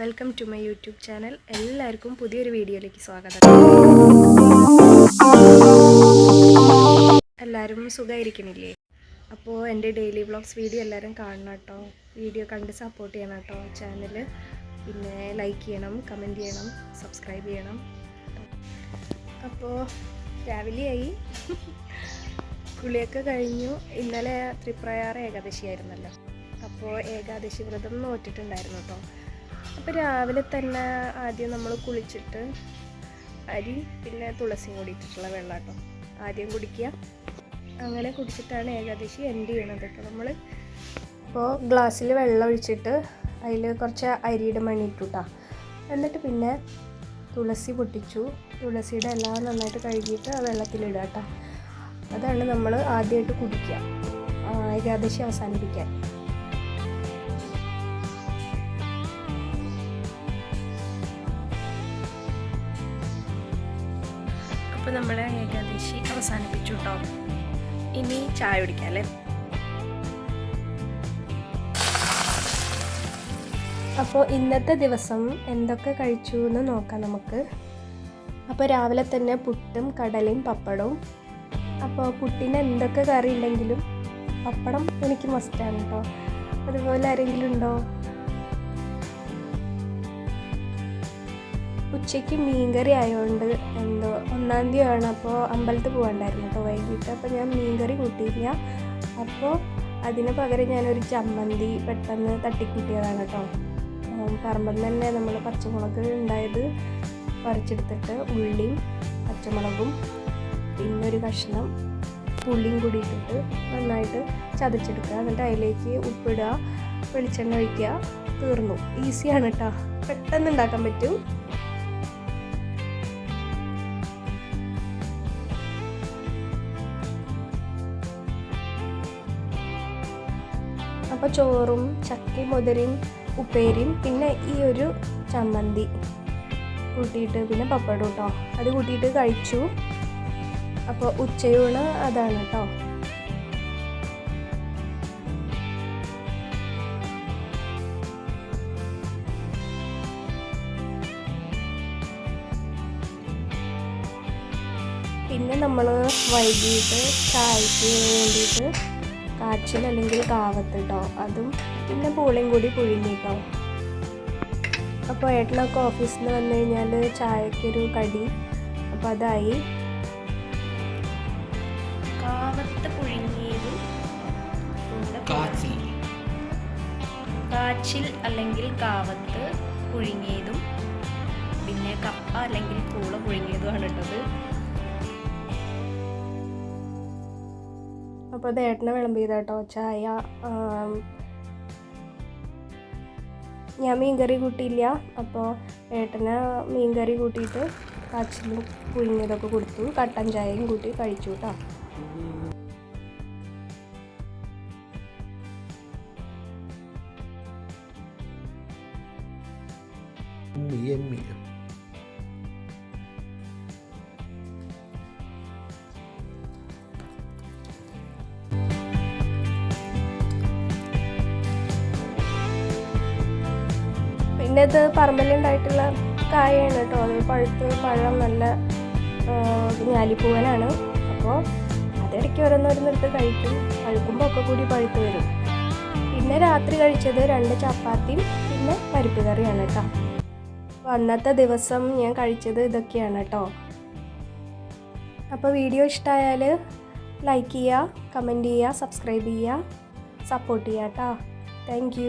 Welcome to my YouTube channel. എല്ലാവർക്കും പുതിയൊരു വീഡിയോയിലേക്ക് സ്വാഗതം. എല്ലാവരും സുഖമായിരിക്കണില്ലേ അപ്പോൾ എന്റെ ഡെയിലി വ്ളോഗ്സ് വീഡിയോ എല്ലാവരും കാണണം കേട്ടോ. വീഡിയോ കണ്ട് സപ്പോർട്ട് ചെയ്യണം കേട്ടോ ചാനൽ പിന്നെ ലൈക്ക് ചെയ്യണം കമന്റ് ചെയ്യണം സബ്സ്ക്രൈബ് ചെയ്യണം. അപ്പോൾ ആയി കുളിയൊക്കെ കഴിഞ്ഞു. ഇന്നലെ ത്രിപ്രയാർ ഏകാദശിയായിരുന്നല്ലോ. അപ്പോൾ ഏകാദശി വ്രതം നോറ്റിട്ടുണ്ടായിരുന്നു കേട്ടോ. അപ്പോൾ രാവിലെ തന്നെ ആദ്യം നമ്മൾ കുളിച്ചിട്ട് അരി പിന്നെ തുളസിയും കൂടിയിട്ടുള്ള ഇട്ടിട്ടുള്ള വെള്ളം കേട്ടോ ആദ്യം കുടിക്കുക. അങ്ങനെ കുടിച്ചിട്ടാണ് ഏകാദശി എൻഡ് ചെയ്യണത് കേട്ടോ നമ്മൾ ഇപ്പോൾ ഗ്ലാസ്സിൽ വെള്ളം ഒഴിച്ചിട്ട് അതിൽ കുറച്ച് അരിയുടെ മണി ഇട്ടുട്ടാ. എന്നിട്ട് പിന്നെ തുളസി പൊട്ടിച്ചു. തുളസിയുടെ എല്ലാം നന്നായിട്ട് കഴുകിയിട്ട് ആ വെള്ളത്തിലിടുക കേട്ടോ അതാണ് നമ്മൾ ആദ്യമായിട്ട് കുടിക്കുക. ഏകാദശി അവസാനിപ്പിക്കാൻ. അപ്പോൾ നമ്മൾ ഏകാദശി അവസാനിപ്പിച്ചു കേട്ടോ ഇനി ചായ കുടിക്കാം അല്ലേ? അപ്പോൾ ഇന്നത്തെ ദിവസം എന്തൊക്കെ കഴിച്ചു എന്ന് നോക്കാം നമുക്ക്. അപ്പോൾ രാവിലെ തന്നെ പുട്ടും കടലയും പപ്പടവും. അപ്പോൾ പുട്ടിന് എന്തൊക്കെ കറി ഉണ്ടെങ്കിലും പപ്പടം എനിക്ക് മസ്റ്റാണ് കേട്ടോ അതുപോലെ ആരെങ്കിലും ഉണ്ടോ? ഉച്ചയ്ക്ക് മീൻകറി ആയതുകൊണ്ട് എന്തോ ഒന്നാം തീയതിയാണ് അപ്പോൾ അമ്പലത്തിൽ പോകണ്ടായിരുന്നു കേട്ടോ വൈകിട്ട്. അപ്പോൾ ഞാൻ മീൻകറി കൂട്ടിയില്ല. അപ്പോൾ അതിന് പകരം ഞാനൊരു ചമ്മന്തി പെട്ടെന്ന് തട്ടിക്കൂട്ടിയതാണ് കേട്ടോ. പറമ്പിൽ തന്നെ നമ്മൾ പച്ചമുളക് ഉണ്ടായത് പറിച്ചെടുത്തിട്ട് ഉള്ളിയും പച്ചമുളകും പിന്നെ ഒരു കഷ്ണം പുളിയും കൂടി ഇട്ടിട്ട് നന്നായിട്ട് ചതച്ചെടുക്കുക. എന്നിട്ട് അതിലേക്ക് ഉപ്പിടുക വെളിച്ചെണ്ണ ഒഴിക്കുക തീർന്നു. ഈസിയാണ് കേട്ടോ. പെട്ടെന്ന് ഉണ്ടാക്കാൻ പറ്റും. അപ്പോൾ ചോറും ചക്കി മുതിരയും ഉപ്പേരിയും പിന്നെ ഈ ഒരു ചമ്മന്തി കൂട്ടിയിട്ട് പിന്നെ പപ്പടം കേട്ടോ അത് കൂട്ടിയിട്ട് കഴിച്ചു. അപ്പോൾ ഉച്ചയൂണ് അതാണ് കേട്ടോ പിന്നെ നമ്മൾ വൈകിട്ട് ചായക്ക് വേണ്ടിയിട്ട് കാച്ചിൽ അല്ലെങ്കിൽ കാവത്ത് കേട്ടോ അതും പിന്നെ പൂളയും കൂടി പുഴുങ്ങിട്ടോ അപ്പോൾ ഏട്ടനൊക്കെ ഓഫീസിൽ നിന്ന് വന്നു കഴിഞ്ഞാൽ ചായക്കൊരു കടി. അപ്പോൾ അതായി. കാവത്ത് പുഴുങ്ങിയതും കാച്ചിൽ. കാച്ചിൽ അല്ലെങ്കിൽ കാവത്ത് പുഴുങ്ങിയതും പിന്നെ കപ്പ അല്ലെങ്കിൽ പൂള പുഴുങ്ങിയതുമാണ് ഇട്ടത് അപ്പോൾ ഏട്ടനെ വിളമ്പിയത് കേട്ടോ ചായ ഞാൻ മീൻകറി കൂട്ടിയില്ല അപ്പോൾ ഏട്ടന് മീൻകറി കൂട്ടിയിട്ട് കാച്ചിലും പുഴുങ്ങിയതൊക്കെ കൊടുത്തു കട്ടൻ ചായയും കൂട്ടി കഴിച്ചു കേട്ടോ ഉമ്മി പിന്നെ ഇത് പറമ്പലുണ്ടായിട്ടുള്ള കായാണ് കേട്ടോ. അത് പഴുത്ത് പഴം നല്ല ഞാലിപ്പൂവനാണ്. അപ്പോൾ അതിടയ്ക്ക് ഓരോന്നോരോന്നെടുത്ത് കഴിക്കും. പഴുക്കുമ്പോൾ ഒക്കെ കൂടി പഴുത്ത് വരും. പിന്നെ രാത്രി കഴിച്ചത് രണ്ട് ചപ്പാത്തിയും പിന്നെ പരിപ്പ് കറിയാണ് കേട്ടോ. അപ്പോൾ അന്നത്തെ ദിവസം ഞാൻ കഴിച്ചത് ഇതൊക്കെയാണ് കേട്ടോ. അപ്പോൾ വീഡിയോ ഇഷ്ടമായാൽ ലൈക്ക് ചെയ്യുക കമന്റ് ചെയ്യുക സബ്സ്ക്രൈബ് ചെയ്യുക സപ്പോർട്ട് ചെയ്യുക കേട്ടോ. താങ്ക്